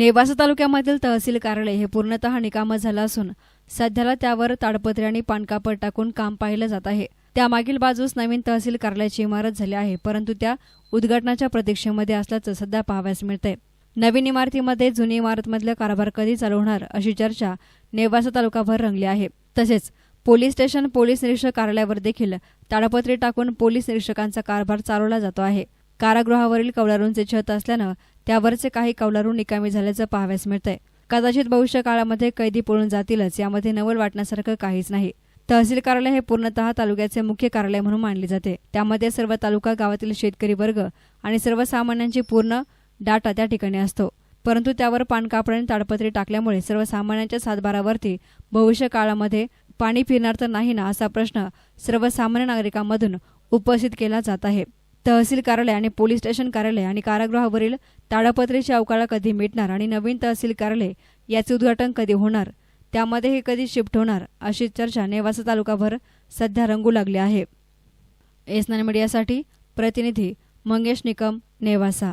नेवासा तालुक्यामधील तहसील कार्यालय हे पूर्णतः निकामं झालं असून सध्याला त्यावर ताडपत्री आणि पानकापड टाकून काम पाहिलं जात आहे. त्यामागील बाजूस नवीन तहसील कार्यालयाची इमारत झाली आहे परंतु त्या उद्घाटनाच्या प्रतीक्षेमध्ये असल्याचं सध्या पाहावयास मिळतंय. नवीन इमारतीमध्ये जुनी इमारतमधलं कारभार कधी चालू होणार अशी चर्चा नेवासा तालुकाभर रंगली आहे. तसेच पोलीस स्टेशन पोलीस निरीक्षक कार्यालयावर देखील ताडपत्री टाकून पोलीस निरीक्षकांचा कारभार चालवला जातो आहे. कारागृहावरील कौलारूंचे छत असल्यानं त्यावरचे काही कौलारू निकामी झाल्याचं पाहावयास मिळतंय. कदाचित भविष्य काळामध्ये कैदी पळून जातीलच यामध्ये नवल वाटण्यासारखं काहीच नाही. तहसील कार्यालय हे पूर्णतः तालुक्याचे मुख्य कार्यालय म्हणून मानले जाते. त्यामध्ये सर्व तालुका गावातील शेतकरी वर्ग आणि सर्वसामान्यांची पूर्ण डाटा त्या ठिकाणी असतो. परंतु त्यावर पानकापड आणि ताडपत्री टाकल्यामुळे सर्वसामान्यांच्या सातबारावरती भविष्य काळामध्ये पाणी फिरणार तर नाही ना असा प्रश्न सर्वसामान्य नागरिकांमधून उपस्थित केला जात आहे. तहसील कार्यालय आणि पोलीस स्टेशन कार्यालय आणि कारागृहावरील ताडपत्रीची अवकाळा कधी मिटणार आणि नवीन तहसील कार्यालय याचे उद्घाटन कधी होणार? त्यामध्ये हे कधी शिफ्ट होणार? अशी चर्चा नेवासा तालुकाभर सध्या रंगू लागली आहे. एस मीडियासाठी प्रतिनिधी मंगेश निकम नेवासा.